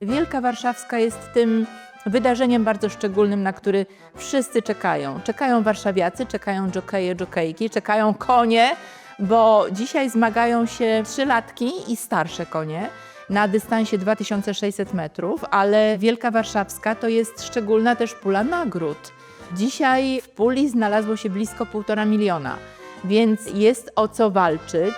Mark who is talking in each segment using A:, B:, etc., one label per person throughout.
A: Wielka Warszawska jest tym wydarzeniem bardzo szczególnym, na który wszyscy czekają. Czekają warszawiacy, czekają jokeje, jokejki, czekają konie, bo dzisiaj zmagają się trzylatki i starsze konie na dystansie 2600 metrów, ale Wielka Warszawska to jest szczególna też pula nagród. Dzisiaj w puli znalazło się blisko półtora miliona, więc jest o co walczyć.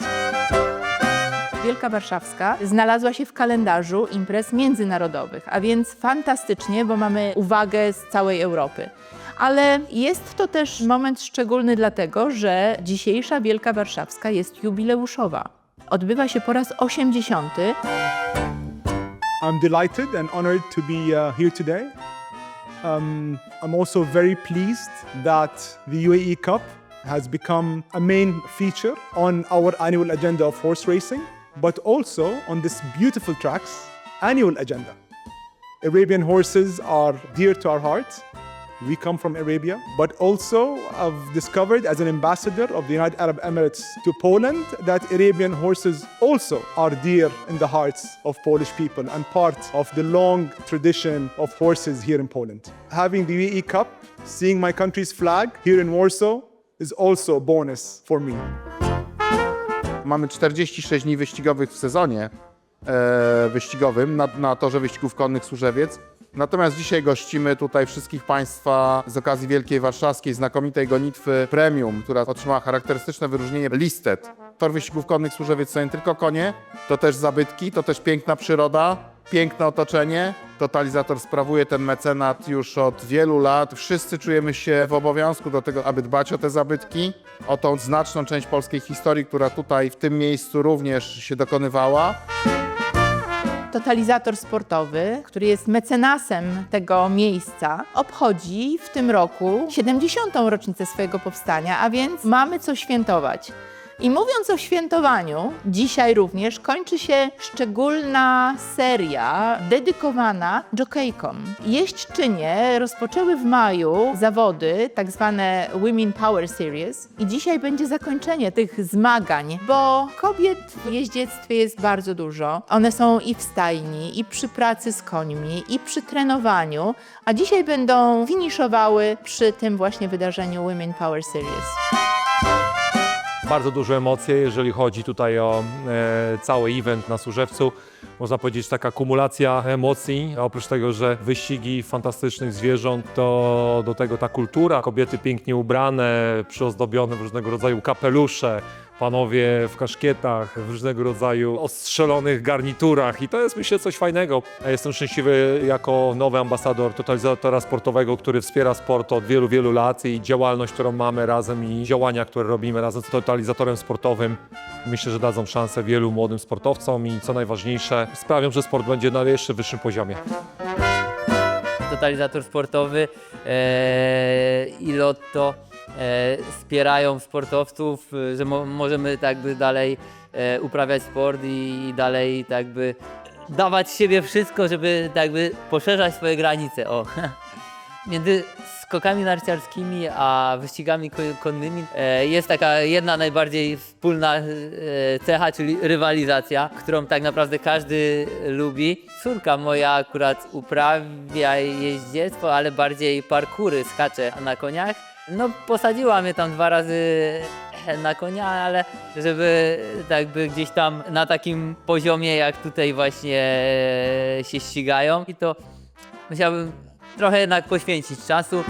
A: Wielka Warszawska znalazła się w kalendarzu imprez międzynarodowych, a więc fantastycznie, bo mamy uwagę z całej Europy. Ale jest to też moment szczególny dlatego, że dzisiejsza Wielka Warszawska jest jubileuszowa. Odbywa się po raz 80.
B: I'm delighted and honored to be uh, here today. Um, I'm also very pleased that the UAE Cup has become a main feature on our annual agenda of horse racing, but also on this beautiful track's annual agenda. Arabian horses are dear to our hearts. We come from Arabia, but also I've discovered as an ambassador of the United Arab Emirates to Poland that Arabian horses also are dear in the hearts of Polish people and part of the long tradition of horses here in Poland. Having the UAE Cup, seeing my country's flag here in Warsaw is also a bonus for me.
C: Mamy 46 dni wyścigowych w sezonie e, wyścigowym na, na torze wyścigów konnych Służewiec. Natomiast dzisiaj gościmy tutaj wszystkich Państwa z okazji Wielkiej Warszawskiej znakomitej gonitwy premium, która otrzymała charakterystyczne wyróżnienie Listed. Tor wyścigów konnych Służewiec to nie tylko konie, to też zabytki, to też piękna przyroda, piękne otoczenie. Totalizator sprawuje ten mecenat już od wielu lat. Wszyscy czujemy się w obowiązku do tego, aby dbać o te zabytki, o tą znaczną część polskiej historii, która tutaj w tym miejscu również się dokonywała.
A: Totalizator sportowy, który jest mecenasem tego miejsca, obchodzi w tym roku 70. rocznicę swojego powstania, a więc mamy co świętować. I mówiąc o świętowaniu, dzisiaj również kończy się szczególna seria dedykowana jokejkom. Jeźdźczynie rozpoczęły w maju zawody, tak zwane Women Power Series i dzisiaj będzie zakończenie tych zmagań, bo kobiet w jeździectwie jest bardzo dużo. One są i w stajni, i przy pracy z końmi, i przy trenowaniu, a dzisiaj będą finiszowały przy tym właśnie wydarzeniu Women Power Series.
D: Bardzo duże emocje, jeżeli chodzi tutaj o e, cały event na Służewcu. Można powiedzieć taka kumulacja emocji. A oprócz tego, że wyścigi fantastycznych zwierząt, to do tego ta kultura, kobiety pięknie ubrane, przyozdobione w różnego rodzaju kapelusze, panowie w kaszkietach, w różnego rodzaju ostrzelonych garniturach i to jest myślę coś fajnego. Ja jestem szczęśliwy jako nowy ambasador totalizatora sportowego, który wspiera sport od wielu, wielu lat i działalność, którą mamy razem i działania, które robimy razem z totalizatorem sportowym myślę, że dadzą szansę wielu młodym sportowcom i co najważniejsze sprawią, że sport będzie na jeszcze wyższym poziomie.
E: totalizator sportowy e, i Lotto e, wspierają sportowców, e, że mo możemy tak by dalej e, uprawiać sport i, i dalej tak by dawać siebie wszystko, żeby tak by poszerzać swoje granice. O. Między skokami narciarskimi a wyścigami ko- konnymi e, jest taka jedna najbardziej wspólna e, cecha, czyli rywalizacja, którą tak naprawdę każdy lubi. Córka moja akurat uprawia jeździectwo, ale bardziej parkury, skacze na koniach. No posadziła mnie tam dwa razy na konia, ale żeby tak by gdzieś tam na takim poziomie jak tutaj właśnie się ścigają i to musiałbym trochę jednak poświęcić czasu.